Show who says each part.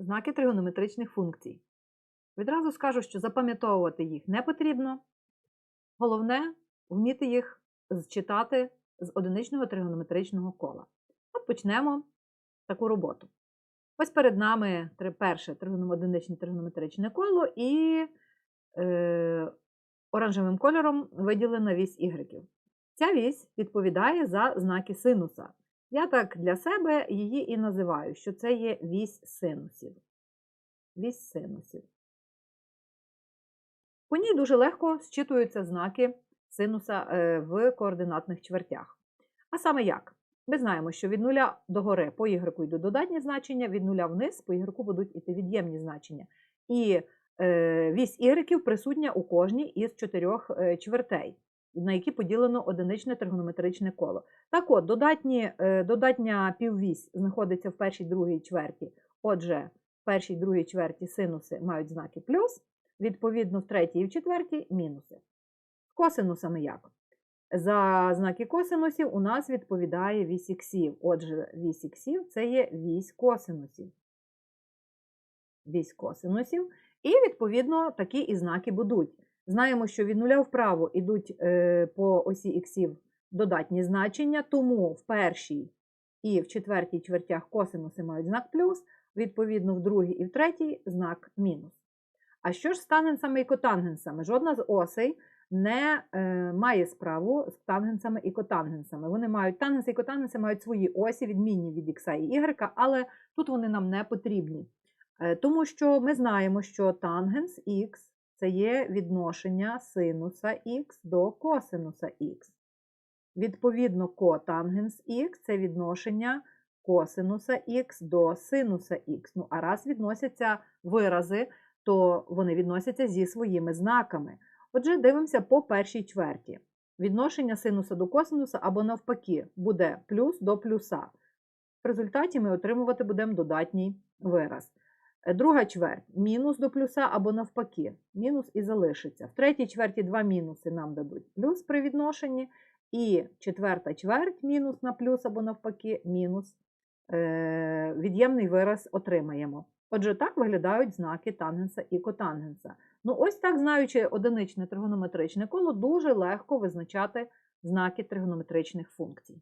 Speaker 1: знаки тригонометричних функцій. Відразу скажу, що запам'ятовувати їх не потрібно. Головне вміти їх зчитати з одиничного тригонометричного кола. От почнемо таку роботу. Ось перед нами перше одиничне тригонометричне коло і е, оранжевим кольором виділена вісь ігреків. Ця вісь відповідає за знаки синуса. Я так для себе її і називаю, що це є вісь синусів. Вісь синусів. По ній дуже легко зчитуються знаки синуса е, в координатних чвертях. А саме як? Ми знаємо, що від нуля до гори по ігреку йдуть додатні значення, від нуля вниз по ігреку будуть іти від'ємні значення. І е, вісь ігреків присутня у кожній із чотирьох е, чвертей, на які поділено одиничне тригонометричне коло. Так от, додатні, е, додатня піввісь знаходиться в першій другій чверті. Отже, в першій другій чверті синуси мають знаки плюс, відповідно, в третій і в четвертій мінуси. Косинусами як? За знаки косинусів у нас відповідає вісь іксів. Отже, вісь іксів це є вісь косинусів. Вісь косинусів. І, відповідно, такі і знаки будуть. Знаємо, що від нуля вправо йдуть е, по осі іксів додатні значення, тому в першій і в четвертій чвертях косинуси мають знак плюс, відповідно, в другій і в третій знак мінус. А що ж з тангенсами і котангенсами? Жодна з осей не е, має справу з тангенсами і котангенсами. Вони мають тангенси і котангенси мають свої осі, відмінні від х і y, але тут вони нам не потрібні. Е, тому що ми знаємо, що тангенс х це є відношення синуса х до косинуса х. Відповідно, котангенс х це відношення косинуса х до синуса х. Ну, а раз відносяться вирази, то вони відносяться зі своїми знаками. Отже, дивимося по першій чверті. Відношення синуса до косинуса або навпаки буде плюс до плюса. В результаті ми отримувати будемо додатній вираз. Е, Друга чверть мінус до плюса або навпаки. Мінус і залишиться. В третій чверті два мінуси нам дадуть плюс при відношенні. І четверта чверть мінус на плюс або навпаки, мінус е, від'ємний вираз отримаємо. Отже, так виглядають знаки тангенса і котангенса. Ну, ось так, знаючи одиничне тригонометричне коло, дуже легко визначати знаки тригонометричних функцій.